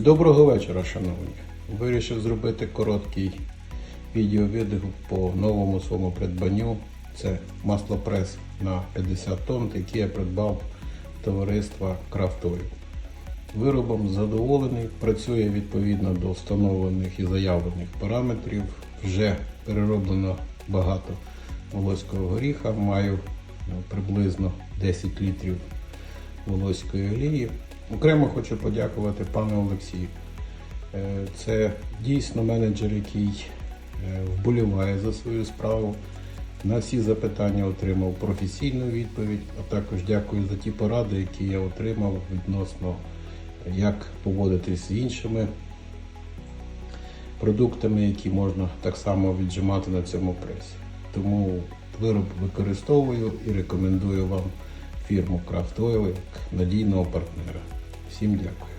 Доброго вечора, шановні. Вирішив зробити короткий відеовідгук по новому своєму придбанню. Це маслопрес на 50 тонн, який я придбав товариства Крафтові. Виробом задоволений, працює відповідно до встановлених і заявлених параметрів. Вже перероблено багато волоського горіха. Маю ну, приблизно 10 літрів волоської олії. Окремо хочу подякувати пану Олексію. Е, Це дійсно менеджер, який е, вболіває за свою справу. На всі запитання отримав професійну відповідь, а також дякую за ті поради, які я отримав відносно як поводитись з іншими продуктами, які можна так само віджимати на цьому пресі. Тому вироб використовую і рекомендую вам фірму Craft надійного партнера. Всім дякую.